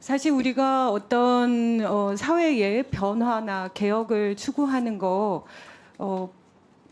사실 우리가 어떤 어, 사회의 변화나 개혁을 추구하는 거 어,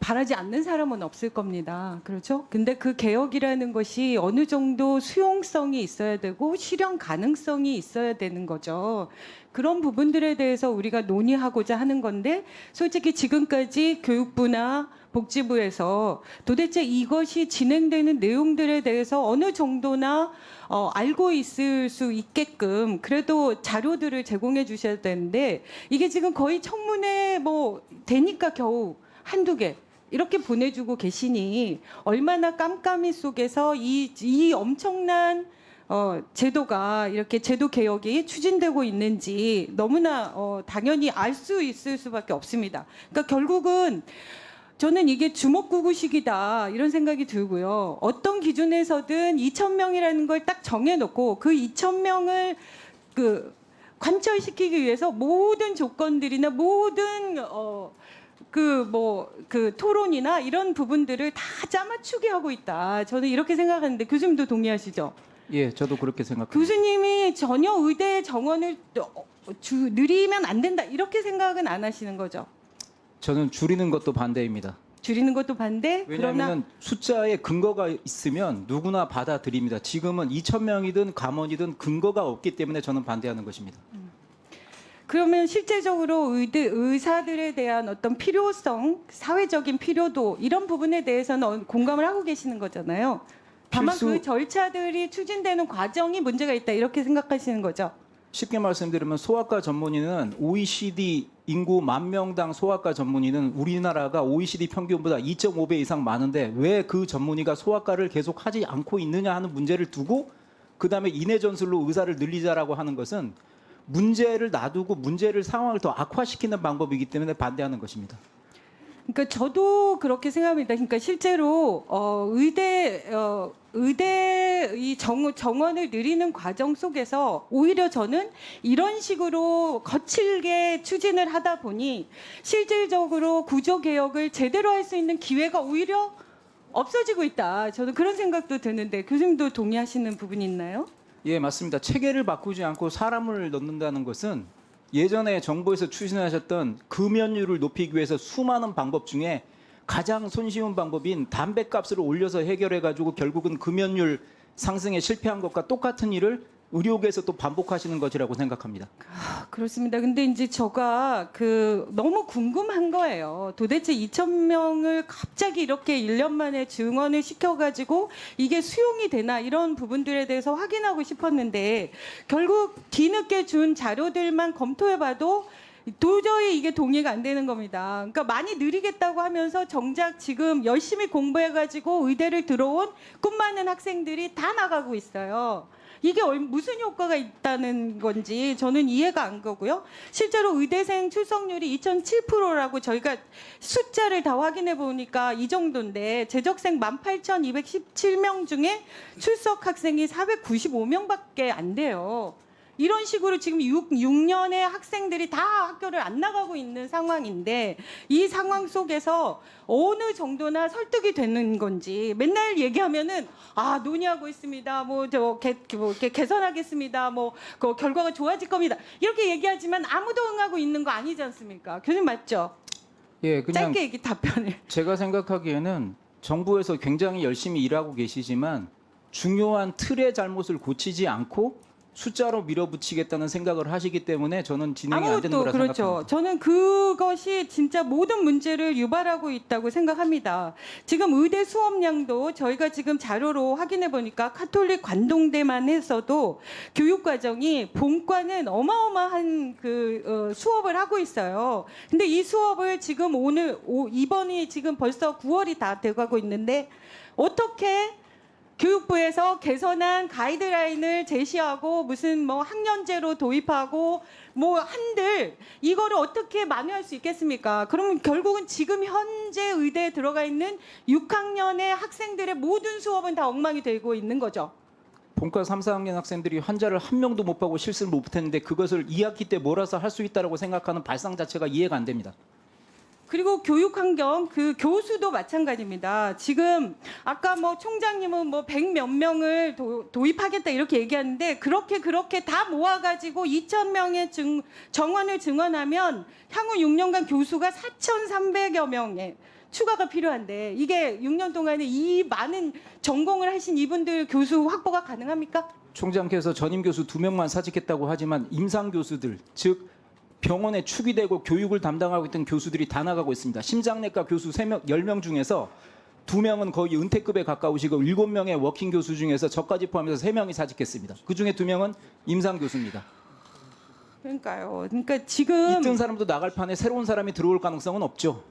바라지 않는 사람은 없을 겁니다. 그렇죠? 근데 그 개혁이라는 것이 어느 정도 수용성이 있어야 되고 실현 가능성이 있어야 되는 거죠. 그런 부분들에 대해서 우리가 논의하고자 하는 건데 솔직히 지금까지 교육부나 복지부에서 도대체 이것이 진행되는 내용들에 대해서 어느 정도나 어, 알고 있을 수 있게끔 그래도 자료들을 제공해 주셔야 되는데 이게 지금 거의 청문회 뭐 되니까 겨우 한두 개 이렇게 보내주고 계시니 얼마나 깜깜이 속에서 이, 이 엄청난 어, 제도가 이렇게 제도 개혁이 추진되고 있는지 너무나 어, 당연히 알 수 있을 수밖에 없습니다. 그러니까 결국은 저는 이게 주먹구구식이다 이런 생각이 들고요. 어떤 기준에서든 2천 명이라는 걸 딱 정해놓고 그 2천 명을 그 관철시키기 위해서 모든 조건들이나 모든 어, 그 뭐 그 토론이나 이런 부분들을 다 짜맞추게 하고 있다. 저는 이렇게 생각하는데 교수님도 동의하시죠? 예, 저도 그렇게 생각합니다. 교수님이 전혀 의대 정원을 어, 주, 늘리면 안 된다 이렇게 생각은 안 하시는 거죠? 저는 줄이는 것도 반대입니다. 줄이는 것도 반대. 왜냐하면 숫자에 근거가 있으면 누구나 받아들입니다. 지금은 2천 명이든 감원이든 근거가 없기 때문에 저는 반대하는 것입니다. 그러면 실제적으로 의대, 의사들에 대한 어떤 필요성, 사회적인 필요도 이런 부분에 대해서는 어- 공감을 하고 계시는 거잖아요. 다만 필수- 그 절차들이 추진되는 과정이 문제가 있다 이렇게 생각하시는 거죠. 쉽게 말씀드리면 소아과 전문의는 OECD 인구 만 명당 소아과 전문의는 우리나라가 OECD 평균보다 2.5배 이상 많은데 왜 그 전문의가 소아과를 계속 하지 않고 있느냐 하는 문제를 두고 그다음에 인해 전술로 의사를 늘리자라고 하는 것은 문제를 놔두고 문제를 상황을 더 악화시키는 방법이기 때문에 반대하는 것입니다. 그러니까 저도 그렇게 생각합니다. 그러니까 실제로 어, 의대 어, 의대 이 정, 정원을 늘리는 과정 속에서 오히려 저는 이런 식으로 거칠게 추진을 하다 보니 실질적으로 구조 개혁을 제대로 할 수 있는 기회가 오히려 없어지고 있다. 저는 그런 생각도 드는데 교수님도 동의하시는 부분이 있나요? 예, 맞습니다. 체계를 바꾸지 않고 사람을 넣는다는 것은 예전에 정부에서 추진하셨던 금연율을 높이기 위해서 수많은 방법 중에 가장 손쉬운 방법인 담배값을 올려서 해결해 가지고 결국은 금연율 상승에 실패한 것과 똑같은 일을 의료계에서 또 반복하시는 것이라고 생각합니다. 아, 그렇습니다. 근데 이제 제가 그 너무 궁금한 거예요. 도대체 2천 명을 갑자기 이렇게 1년 만에 증원을 시켜가지고 이게 수용이 되나 이런 부분들에 대해서 확인하고 싶었는데 결국 뒤늦게 준 자료들만 검토해봐도 도저히 이게 동의가 안 되는 겁니다. 그러니까 많이 느리겠다고 하면서 정작 지금 열심히 공부해가지고 의대를 들어온 꿈 많은 학생들이 다 나가고 있어요. 이게 얼- 무슨 효과가 있다는 건지 저는 이해가 안 가고요. 실제로 의대생 출석률이 2007%라고 저희가 숫자를 다 확인해 보니까 이 정도인데 재적생 18,217명 중에 출석 학생이 495명밖에 안 돼요. 이런 식으로 지금 6, 6년의 학생들이 다 학교를 안 나가고 있는 상황인데 이 상황 속에서 어느 정도나 설득이 되는 건지 맨날 얘기하면은 아 논의하고 있습니다. 뭐저 뭐 이렇게 개선하겠습니다. 뭐 그 결과가 좋아질 겁니다. 이렇게 얘기하지만 아무도 응하고 있는 거 아니지 않습니까? 교수님 맞죠? 예, 그냥 짧게 얘기 답변을. 제가 생각하기에는 정부에서 굉장히 열심히 일하고 계시지만 중요한 틀의 잘못을 고치지 않고 숫자로 밀어붙이겠다는 생각을 하시기 때문에 저는 진행이 안 되는 거라 그렇죠. 생각합니다. 저는 그것이 진짜 모든 문제를 유발하고 있다고 생각합니다. 지금 의대 수업량도 저희가 지금 자료로 확인해 보니까 카톨릭 관동대만 해서도 교육 과정이 본과는 어마어마한 그 어, 수업을 하고 있어요. 근데 이 수업을 지금 오늘 오, 이번이 지금 벌써 9월이 다 돼가고 있는데 어떻게 교육부에서 개선한 가이드라인을 제시하고 무슨 뭐 학년제로 도입하고 뭐 한들 이거를 어떻게 만회할 수 있겠습니까? 그러면 결국은 지금 현재 의대에 들어가 있는 6학년의 학생들의 모든 수업은 다 엉망이 되고 있는 거죠. 본과 3, 4학년 학생들이 환자를 한 명도 못 보고 실습을 못 했는데 그것을 2학기 때 몰아서 할 수 있다고 생각하는 발상 자체가 이해가 안 됩니다. 그리고 교육 환경 그 교수도 마찬가지입니다. 지금 아까 뭐 총장님은 뭐100몇 명을 도, 도입하겠다 이렇게 얘기하는데 그렇게 그렇게 다 모아 가지고 2천 명의 증, 정원을 증원하면 향후 6년간 교수가 4,300여 명의 추가가 필요한데 이게 6년 동안에 이 많은 전공을 하신 이분들 교수 확보가 가능합니까? 총장께서 전임 교수 두 명만 사직했다고 하지만 임상 교수들 즉 병원에 축이 되고 교육을 담당하고 있던 교수들이 다 나가고 있습니다. 심장내과 교수 3명, 10명 중에서 두명은 거의 은퇴급에 가까우시고 7명의 워킹 교수 중에서 저까지 포함해서 3명이 사직했습니다. 그중에 두명은 임상 교수입니다. 그러니까요. 그러니까 지금 있던 사람도 나갈 판에 새로운 사람이 들어올 가능성은 없죠.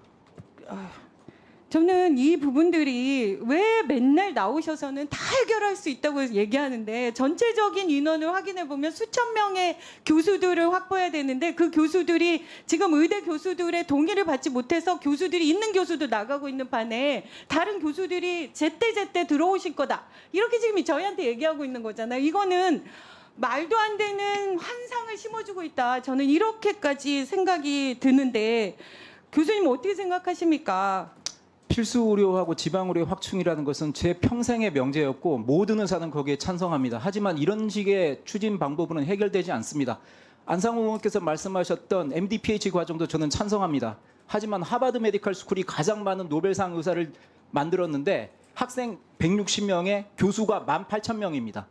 저는 이 부분들이 왜 맨날 나오셔서는 다 해결할 수 있다고 얘기하는데 전체적인 인원을 확인해 보면 수천 명의 교수들을 확보해야 되는데 그 교수들이 지금 의대 교수들의 동의를 받지 못해서 교수들이 있는 교수도 나가고 있는 판에 다른 교수들이 제때제때 들어오실 거다. 이렇게 지금 저희한테 얘기하고 있는 거잖아요. 이거는 말도 안 되는 환상을 심어주고 있다. 저는 이렇게까지 생각이 드는데 교수님 어떻게 생각하십니까? 필수 의료하고 지방 의료 확충이라는 것은 제 평생의 명제였고 모든 의사는 거기에 찬성합니다. 하지만 이런 식의 추진 방법으로는 해결되지 않습니다. 안상호 의원께서 말씀하셨던 MD-PH 과정도 저는 찬성합니다. 하지만 하버드 메디컬 스쿨이 가장 많은 노벨상 의사를 만들었는데 학생 160명에 교수가 18,000명입니다.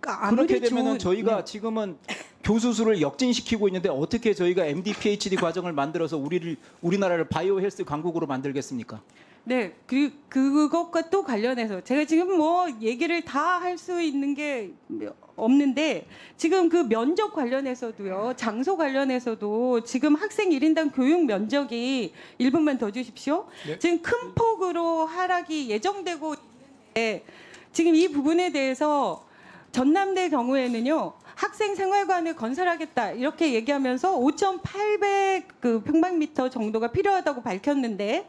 그러니까 그렇게 되면은 좋은- 저희가 네. 지금은 교수 수를 역진시키고 있는데 어떻게 저희가 MD, PhD 과정을 만들어서 우리를 우리나라를 바이오 헬스 강국으로 만들겠습니까? 네, 그 그것과 또 관련해서 제가 지금 뭐 얘기를 다 할 수 있는 게 없는데 지금 그 면접 관련해서도요, 장소 관련해서도 지금 학생 1인당 교육 면적이 1분만 더 주십시오. 네. 지금 큰 폭으로 하락이 예정되고 있는데 지금 이 부분에 대해서 전남대 경우에는요. 학생 생활관을 건설하겠다 이렇게 얘기하면서 5,800그 평방미터 정도가 필요하다고 밝혔는데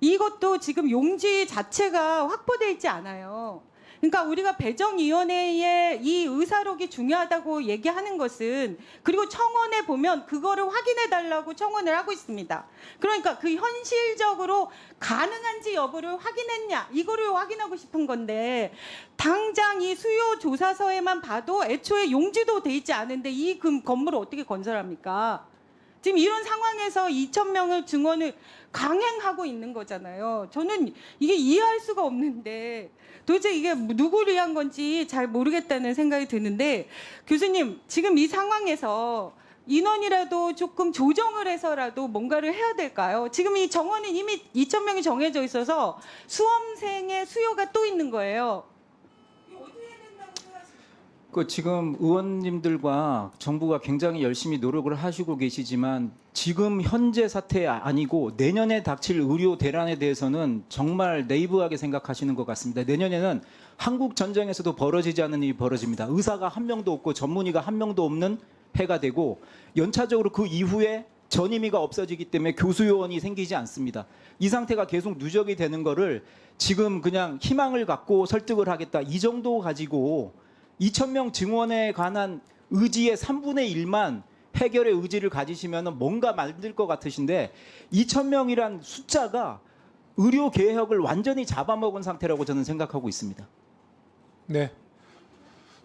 이것도 지금 용지 자체가 확보돼 있지 않아요. 그러니까 우리가 배정위원회에 이 의사록이 중요하다고 얘기하는 것은 그리고 청원에 보면 그거를 확인해 달라고 청원을 하고 있습니다. 그러니까 그 현실적으로 가능한지 여부를 확인했냐 이거를 확인하고 싶은 건데 당장 이 수요 조사서에만 봐도 애초에 용지도 돼 있지 않은데 이금 건물을 어떻게 건설합니까? 지금 이런 상황에서 2천 명을 증원을 강행하고 있는 거잖아요. 저는 이게 이해할 수가 없는데 도대체 이게 누구를 위한 건지 잘 모르겠다는 생각이 드는데 교수님 지금 이 상황에서 인원이라도 조금 조정을 해서라도 뭔가를 해야 될까요? 지금 이 정원은 이미 2천 명이 정해져 있어서 수험생의 수요가 또 있는 거예요. 그 지금 의원님들과 정부가 굉장히 열심히 노력을 하시고 계시지만 지금 현재 사태 아니고 내년에 닥칠 의료 대란에 대해서는 정말 네이브하게 생각하시는 것 같습니다. 내년에는 한국 전쟁에서도 벌어지지 않는 일이 벌어집니다. 의사가 한 명도 없고 전문의가 한 명도 없는 해가 되고 연차적으로 그 이후에 전임의가 없어지기 때문에 교수 요원이 생기지 않습니다. 이 상태가 계속 누적이 되는 거를 지금 그냥 희망을 갖고 설득을 하겠다 이 정도 가지고 2천 명 증원에 관한 의지의 3분의 1만 해결의 의지를 가지시면 뭔가 만들 것 같으신데 2천 명이란 숫자가 의료 개혁을 완전히 잡아먹은 상태라고 저는 생각하고 있습니다. 네,